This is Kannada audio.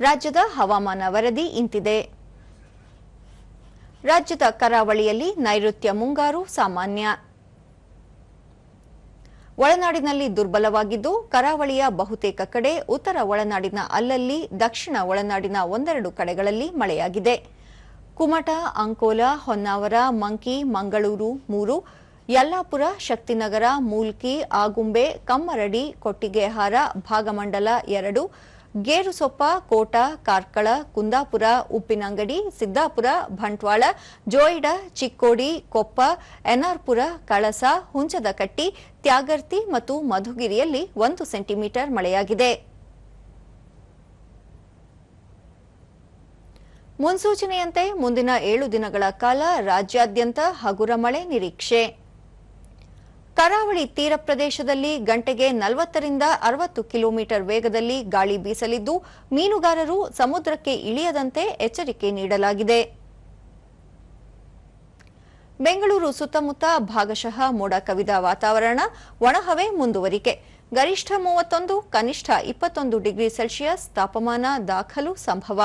ರಾಜ್ಯದ ಹವಾಮಾನ ವರದಿ ಇಂತಿದೆ. ರಾಜ್ಯದ ಕರಾವಳಿಯಲ್ಲಿ ನೈಋತ್ಯ ಮುಂಗಾರು ಸಾಮಾನ್ಯ. ಒಳನಾಡಿನಲ್ಲಿ ದುರ್ಬಲವಾಗಿದ್ದು, ಕರಾವಳಿಯ ಬಹುತೇಕ ಕಡೆ ಉತ್ತರ ಒಳನಾಡಿನ ಅಲ್ಲಲ್ಲಿ, ದಕ್ಷಿಣ ಒಳನಾಡಿನ ಒಂದೆರಡು ಕಡೆಗಳಲ್ಲಿ ಮಳೆಯಾಗಿದೆ. ಕುಮಟ, ಅಂಕೋಲ, ಹೊನ್ನಾವರ, ಮಂಕಿ, ಮಂಗಳೂರು, ಮೂರು, ಯಲ್ಲಾಪುರ, ಶಕ್ತಿನಗರ, ಮೂಲ್ಕಿ, ಆಗುಂಬೆ, ಕಮ್ಮರಡಿ, ಕೊಟ್ಟಿಗೆಹಾರ, ಭಾಗಮಂಡಲ ಎರಡು ಗೇರುಸೊಪ್ಪ, ಕೋಟ, ಕಾರ್ಕಳ, ಕುಂದಾಪುರ ಉಪ್ಪಿನಂಗಡಿ ಸಿದ್ದಾಪುರ ಬಂಟ್ವಾಳ ಜೋಯಿಡ, ಚಿಕ್ಕೋಡಿ, ಕೊಪ್ಪ, ಎನ್ಆರ್ಪುರ, ಕಳಸ ಹುಂಚದಕಟ್ಟಿ ತ್ಯಾಗರ್ತಿ ಮತ್ತು ಮಧುಗಿರಿಯಲ್ಲಿ ಒಂದು ಸೆಂಟಿಮೀಟರ್ ಮಳೆಯಾಗಿದೆ. ಮುನ್ಸೂಚನೆಯಂತೆ ಮುಂದಿನ ಏಳು ದಿನಗಳ ಕಾಲ ರಾಜ್ಯಾದ್ಯಂತ ಹಗುರ ಮಳೆ ನಿರೀಕ್ಷೆ. ಕರಾವಳಿ ತೀರ ಪ್ರದೇಶದಲ್ಲಿ ಗಂಟೆಗೆ ನಲವತ್ತರಿಂದ ಅರವತ್ತು ಕಿಲೋಮೀಟರ್ ವೇಗದಲ್ಲಿ ಗಾಳಿ ಬೀಸಲಿದ್ದು, ಮೀನುಗಾರರು ಸಮುದ್ರಕ್ಕೆ ಇಳಿಯದಂತೆ ಎಚ್ಚರಿಕೆ ನೀಡಲಾಗಿದೆ. ಬೆಂಗಳೂರು ಸುತ್ತಮುತ್ತ ಭಾಗಶಃ ಮೋಡ ಕವಿದ ವಾತಾವರಣ, ಒಣಹವೆ ಮುಂದುವರಿಕೆ. ಗರಿಷ್ಠ ಮೂವತ್ತೊಂದು, ಕನಿಷ್ಠ ಇಪ್ಪತ್ತೊಂದು ಡಿಗ್ರಿ ಸೆಲ್ಸಿಯಸ್ ತಾಪಮಾನ ದಾಖಲು ಸಂಭವ.